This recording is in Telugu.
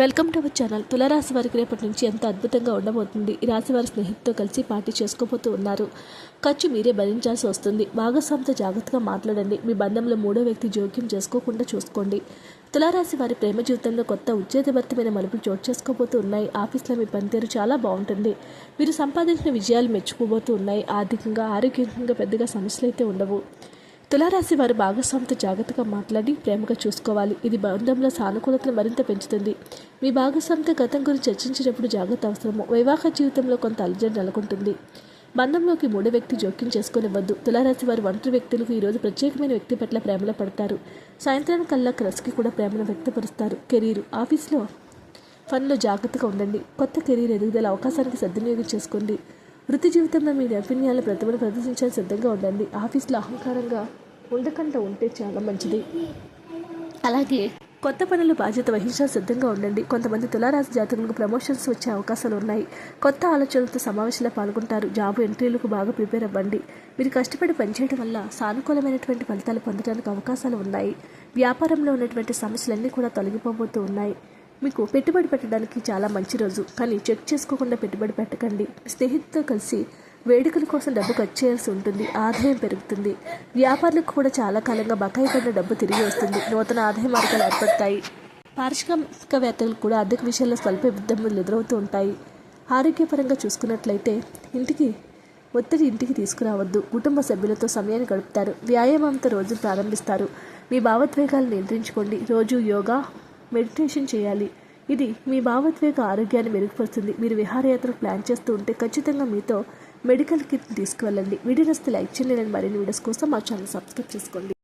Welcome to our channel. తులరాశి వారికి రేపటి నుంచి ఎంత అద్భుతంగా ఉండబోతుంది? ఈ రాశి వారి స్నేహితుతో కలిసి పార్టీ చేసుకోబోతూ ఉన్నారు. ఖర్చు మీరే భరించాల్సి వస్తుంది. భాగస్వామితో జాగ్రత్తగా మాట్లాడండి. మీ బంధంలో మూడో వ్యక్తి జోక్యం చేసుకోకుండా చూసుకోండి. తులారాశి వారి ప్రేమ జీవితంలో కొత్త ఉద్యోగభర్తమైన మలుపులు చోటు చేసుకోబోతూ ఉన్నాయి. ఆఫీస్లో మీ పనితీరు చాలా బాగుంటుంది. మీరు సంపాదించిన విజయాలు మెచ్చుకోబోతూ ఉన్నాయి. ఆర్థికంగా ఆరోగ్యంగా పెద్దగా సమస్యలు అయితే ఉండవు. తులారాశి వారు భాగస్వామితో జాగ్రత్తగా మాట్లాడి ప్రేమగా చూసుకోవాలి. ఇది బంధంలో సానుకూలతను మరింత పెంచుతుంది. మీ భాగస్వామితో గతం గురించి చర్చించేటప్పుడు జాగ్రత్త అవసరము. వైవాహిక జీవితంలో కొంత అలజడి నెలకొంటుంది. బంధంలోకి మూడో వ్యక్తి జోక్యం చేసుకునివ్వద్దు. తులారాశి వారు ఒంటరి వ్యక్తులకు ఈరోజు ప్రత్యేకమైన వ్యక్తి పట్ల ప్రేమలో పడతారు. సాయంత్రం కల్లా క్రస్కి కూడా ప్రేమను వ్యక్తపరుస్తారు. కెరీర్ ఆఫీస్లో పనిలో జాగ్రత్తగా ఉండండి. కొత్త కెరీర్ ఎదుగుదల అవకాశానికి సద్వినియోగం చేసుకోండి. వృత్తి జీవితంలో మీ నైపుణ్యాల ప్రతిభను ప్రదర్శించాలని సిద్ధంగా ఉండండి. ఆఫీస్లో అహంకారంగా ఉండకుండా ఉంటే చాలా మంచిది. అలాగే కొత్త పనులు బాధ్యత వహించడం సిద్ధంగా ఉండండి. కొంతమంది తులారాశి జాతకులకు ప్రమోషన్స్ వచ్చే అవకాశాలు ఉన్నాయి. కొత్త ఆలోచనలతో సమావేశంలో పాల్గొంటారు. జాబు ఎంట్రీలకు బాగా ప్రిపేర్ అవ్వండి. మీరు కష్టపడి పనిచేయడం వల్ల సానుకూలమైనటువంటి ఫలితాలు పొందడానికి అవకాశాలు ఉన్నాయి. వ్యాపారంలో ఉన్నటువంటి సమస్యలన్నీ కూడా తొలగిపోబోతూ ఉన్నాయి. మీకు పెట్టుబడి పెట్టడానికి చాలా మంచి రోజు. కానీ చెక్ చేసుకోకుండా పెట్టుబడి పెట్టకండి. స్నేహితులతో కలిసి వేడుకల కోసం డబ్బు ఖర్చు చేయాల్సి ఉంటుంది. ఆదాయం పెరుగుతుంది. వ్యాపారులకు కూడా చాలా కాలంగా బకాయి పడిన డబ్బు తిరిగి వస్తుంది. నూతన ఆదాయ మార్గాలు ఏర్పడతాయి. పారిశ్రామికవేత్తలు కూడా ఆర్థిక విషయాల్లో స్వల్ప ఇబ్బందులు ఎదురవుతూ ఉంటాయి. ఆరోగ్యపరంగా చూసుకున్నట్లయితే ఇంటికి ఒత్తిడి ఇంటికి తీసుకురావద్దు. కుటుంబ సభ్యులతో సమయాన్ని గడుపుతారు. వ్యాయామంతో రోజు ప్రారంభిస్తారు. మీ భావోద్వేగాలు నియంత్రించుకోండి. రోజు యోగా మెడిటేషన్ చేయాలి. ఇది మీ భావోద్వేగ ఆరోగ్యాన్ని మెరుగుపరుస్తుంది. మీరు విహారయాత్ర ప్లాన్ చేస్తూ ఉంటే ఖచ్చితంగా మీతో మెడికల్ కిట్ తీసుకువెళ్ళండి. వీడియో నస్తే లైక్ చేయలేదని మరిన్ని వీడియోస్ కోసం మా ఛానల్ సబ్స్క్రైబ్ చేసుకోండి.